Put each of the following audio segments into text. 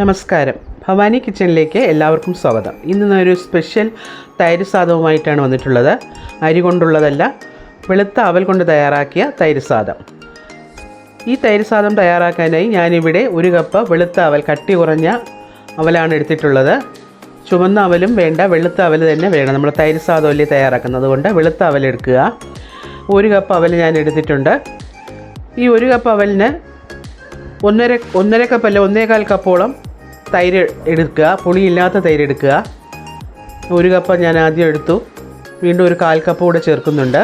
നമസ്കാരം. ഭവാനി കിച്ചണിലേക്ക് എല്ലാവർക്കും സ്വാഗതം. ഇന്ന് ഒരു സ്പെഷ്യൽ തൈര് സാധവുമായിട്ടാണ് വന്നിട്ടുള്ളത്. അരി കൊണ്ടുള്ളതല്ല വെളുത്ത അവൽ കൊണ്ട് തയ്യാറാക്കിയ തൈര് സാധം ഈ തൈര് സാധം തയ്യാറാക്കാനായി ഞാനിവിടെ ഒരു കപ്പ് വെളുത്ത അവൽ കട്ടി കുറഞ്ഞ അവലാണ് എടുത്തിട്ടുള്ളത്. ചുവന്ന അവലും വേണ്ട വെളുത്ത അവൽ തന്നെ വേണം. നമ്മൾ തൈര് സാദമല്ലേ തയ്യാറാക്കുന്നത്? കൊണ്ട് വെളുത്ത അവൽ എടുക്കുക. ഒരു കപ്പ് അവൽ ഞാൻ എടുത്തിട്ടുണ്ട്. ഈ ഒരു കപ്പ് അവലിന് ഒന്നര ഒന്നര കപ്പല്ല ഒന്നേകാൽ കപ്പോളം തൈര് എടുക്കുക. പുളിയില്ലാത്ത തൈര് എടുക്കുക. ഒരു കപ്പ് ഞാൻ ആദ്യം എടുത്തു. വീണ്ടും ഒരു കാൽ കപ്പ് കൂടെ ചേർക്കുന്നുണ്ട്.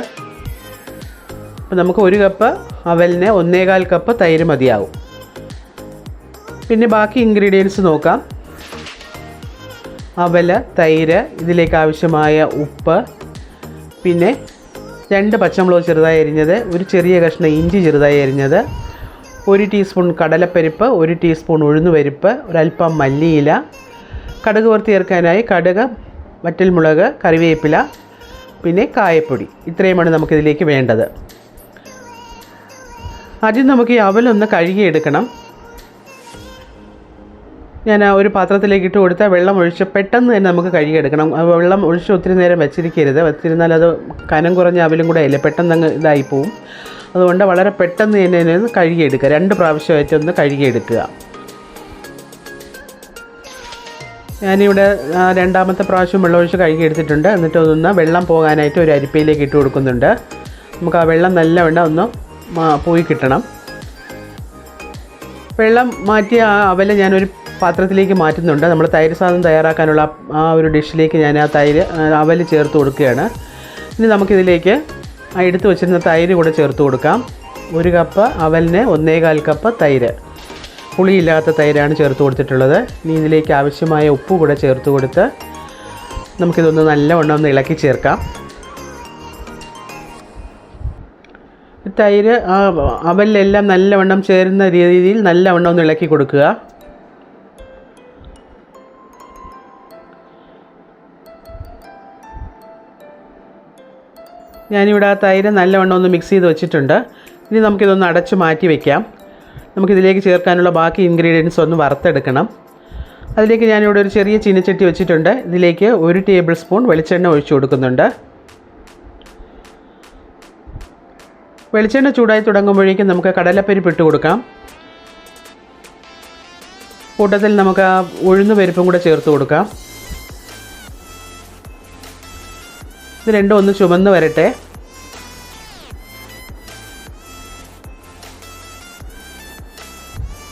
അപ്പോൾ നമുക്ക് ഒരു കപ്പ് അവലിന് ഒന്നേകാൽ കപ്പ് തൈര് മതിയാവും. പിന്നെ ബാക്കി ഇൻഗ്രീഡിയൻസ് നോക്കാം. അവൽ തൈര് ഇതിലേക്ക് ആവശ്യമായ ഉപ്പ് പിന്നെ രണ്ട് പച്ചമുളക് ചെറുതായി അരിഞ്ഞത് ഒരു ചെറിയ കഷ്ണം ഇഞ്ചി ചെറുതായി അരിഞ്ഞത് ഒരു ടീസ്പൂൺ കടലപ്പരിപ്പ് ഒരു ടീസ്പൂൺ ഉഴുന്നുപരിപ്പ് ഒരല്പം മല്ലിയില കടുക് വറുത്ത് ചേർക്കാനായി കടുക് വറ്റൽമുളക് കറിവേപ്പില പിന്നെ കായപ്പൊടി. ഇത്രയുമാണ് നമുക്കിതിലേക്ക് വേണ്ടത്. ആദ്യം നമുക്ക് ഈ അവലൊന്ന് കഴുകിയെടുക്കണം. ഞാൻ ഒരു പാത്രത്തിലേക്ക് ഇട്ട് കൊടുത്താൽ വെള്ളം ഒഴിച്ച് പെട്ടെന്ന് തന്നെ നമുക്ക് കഴുകിയെടുക്കണം. വെള്ളം ഒഴിച്ച് ഒത്തിരി നേരം വെച്ചിരിക്കരുത്. വെച്ചിരുന്നാൽ അത് കനം കുറഞ്ഞ അവലും കൂടെ അല്ലേ പെട്ടെന്ന് അങ്ങ് ഇതായി പോവും. അതുകൊണ്ട് വളരെ പെട്ടെന്ന് തന്നെ ഒന്ന് കഴുകിയെടുക്കുക. രണ്ട് പ്രാവശ്യമായിട്ട് ഒന്ന് കഴുകിയെടുക്കുക. ഞാനിവിടെ രണ്ടാമത്തെ പ്രാവശ്യം വെള്ളമൊഴിച്ച് കഴുകിയെടുത്തിട്ടുണ്ട്. എന്നിട്ട് അതൊന്ന് വെള്ളം പോകാനായിട്ട് ഒരു അരിപ്പയിലേക്ക് ഇട്ട് കൊടുക്കുന്നുണ്ട്. നമുക്ക് ആ വെള്ളം നല്ലവണ്ണം ഒന്ന് പോയി കിട്ടണം. വെള്ളം മാറ്റി ആ അവൽ ഞാനൊരു പാത്രത്തിലേക്ക് മാറ്റുന്നുണ്ട്. നമ്മൾ തൈര് സാധനം തയ്യാറാക്കാനുള്ള ആ- ഒരു ഡിഷിലേക്ക് ഞാൻ ആ തൈര് അവൽ ചേർത്ത് കൊടുക്കുകയാണ്. ഇനി നമുക്കിതിലേക്ക് ആ എടുത്ത് വെച്ചിരുന്ന തൈര് കൂടെ ചേർത്ത് കൊടുക്കാം. ഒരു കപ്പ് അവലിന് ഒന്നേകാൽ കപ്പ് തൈര്. പുളിയില്ലാത്ത തൈരാണ് ചേർത്ത് കൊടുത്തിട്ടുള്ളത്. ഇനി ഇതിലേക്ക് ആവശ്യമായ ഉപ്പ് കൂടെ ചേർത്ത് കൊടുത്ത് നമുക്കിതൊന്ന് നല്ലവണ്ണം ഒന്ന് ഇളക്കി ചേർക്കാം. തൈര് അവലിലെല്ലാം നല്ലവണ്ണം ചേരുന്ന രീതിയിൽ നല്ലവണ്ണം ഒന്ന് ഇളക്കി കൊടുക്കുക. ഞാനിവിടെ ആ തൈര് നല്ലവണ്ണം ഒന്ന് മിക്സ് ചെയ്ത് വെച്ചിട്ടുണ്ട്. ഇനി നമുക്കിതൊന്ന് അടച്ച് മാറ്റി വയ്ക്കാം നമുക്കിതിലേക്ക് ചേർക്കാനുള്ള ബാക്കി ഇൻഗ്രീഡിയൻസ് ഒന്ന് വറുത്തെടുക്കണം. അതിലേക്ക് ഞാനിവിടെ ഒരു ചെറിയ ചീനച്ചട്ടി വെച്ചിട്ടുണ്ട്. ഇതിലേക്ക് ഒരു ടേബിൾ സ്പൂൺ വെളിച്ചെണ്ണ ഒഴിച്ചു കൊടുക്കുന്നുണ്ട്. വെളിച്ചെണ്ണ ചൂടായി തുടങ്ങുമ്പോഴേക്കും നമുക്ക് കടലപ്പരിപ്പ് ഇട്ട് കൊടുക്കാം. കൂട്ടത്തിൽ നമുക്ക് ആ ഉഴുന്ന് പരിപ്പും കൂടെ ചേർത്ത് കൊടുക്കാം. ഇത് രണ്ടും ഒന്ന് ചുമന്ന് വരട്ടെ.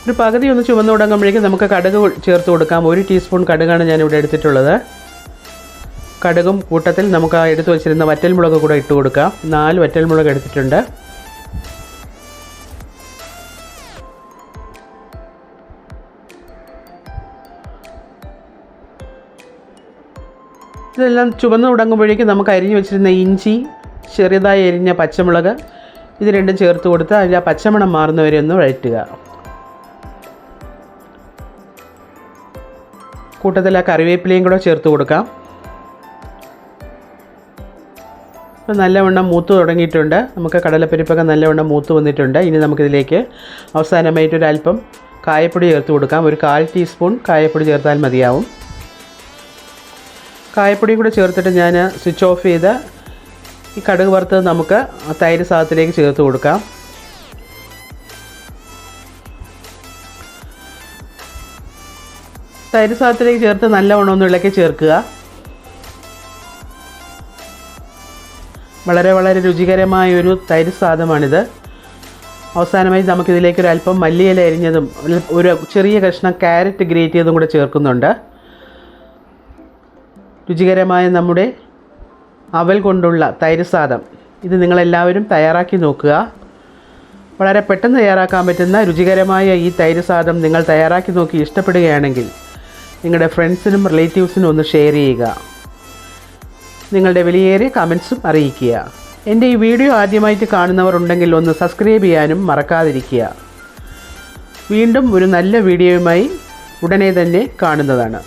ഒരു പകുതി ഒന്ന് ചുമന്ന് തുടങ്ങുമ്പോഴേക്കും നമുക്ക് കടുക് ചേർത്ത് കൊടുക്കാം. ഒരു ടീസ്പൂൺ കടുകാണ് ഇവിടെ എടുത്തിട്ടുള്ളത്. കടുകും കൂട്ടത്തിൽ നമുക്ക് ആ എടുത്ത് വെച്ചിരുന്ന വറ്റൽമുളക് കൂടെ ഇട്ട് കൊടുക്കാം. നാല് വറ്റൽമുളക് എടുത്തിട്ടുണ്ട്. ഇതെല്ലാം ചുവന്ന് തുടങ്ങുമ്പോഴേക്കും നമുക്ക് അരിഞ്ഞു വെച്ചിരുന്ന ഇഞ്ചി ചെറിയതായി അരിഞ്ഞ പച്ചമുളക് ഇത് രണ്ടും ചേർത്ത് കൊടുത്ത് അതിൽ ആ പച്ചമണം മാറുന്നവരെ ഒന്ന് വഴറ്റുക. കൂട്ടത്തിൽ ആ കറിവേപ്പിലയും കൂടെ ചേർത്ത് കൊടുക്കാം. ഇപ്പം നല്ലവണ്ണം മൂത്ത് തുടങ്ങിയിട്ടുണ്ട്. നമുക്ക് കടലപ്പരിപ്പൊക്കെ നല്ലവണ്ണം മൂത്ത് വന്നിട്ടുണ്ട്. ഇനി നമുക്കിതിലേക്ക് അവസാനമായിട്ട് ഒരു അല്പം കായപ്പൊടി ചേർത്ത് കൊടുക്കാം. ഒരു കാൽ ടീസ്പൂൺ കായപ്പൊടി ചേർത്താൽ മതിയാവും. കായപ്പൊടി കൂടെ ചേർത്തിട്ട് ഞാൻ സ്വിച്ച് ഓഫ് ചെയ്ത് ഈ കടുക് വറുത്തത് നമുക്ക് തൈര് സാധനത്തിലേക്ക് ചേർത്ത് കൊടുക്കാം. തൈര് സാധനത്തിലേക്ക് ചേർത്ത് നല്ല ഒന്ന് ഇളക്കി ചേർക്കുക. വളരെ വളരെ രുചികരമായ ഒരു തൈര് സാധമാണിത് അവസാനമായി നമുക്കിതിലേക്ക് അല്പം മല്ലിയില അരിഞ്ഞതും ഒരു ചെറിയ കഷ്ണം ക്യാരറ്റ് ഗ്രേറ്റ് ചെയ്തതും കൂടെ ചേർക്കുന്നുണ്ട്. രുചികരമായ നമ്മുടെ അവൽ കൊണ്ടുള്ള തൈര് സാദം ഇത് നിങ്ങളെല്ലാവരും തയ്യാറാക്കി നോക്കുക. വളരെ പെട്ടെന്ന് തയ്യാറാക്കാൻ പറ്റുന്ന രുചികരമായ ഈ തൈര് സാദം നിങ്ങൾ തയ്യാറാക്കി നോക്കി ഇഷ്ടപ്പെടുകയാണെങ്കിൽ നിങ്ങളുടെ ഫ്രണ്ട്സിനും റിലേറ്റീവ്സിനും ഒന്ന് ഷെയർ ചെയ്യുക. നിങ്ങളുടെ വിലയേറിയ കമൻസും അറിയിക്കുക. എന്റെ ഈ വീഡിയോ ആദ്യമായിട്ട് കാണുന്നവർ ഉണ്ടെങ്കിൽ ഒന്ന് സബ്സ്ക്രൈബ് ചെയ്യാനും മറക്കാതിരിക്കുക. വീണ്ടും ഒരു നല്ല വീഡിയോയുമായി ഉടനെ തന്നെ കാണുന്നതാണ്.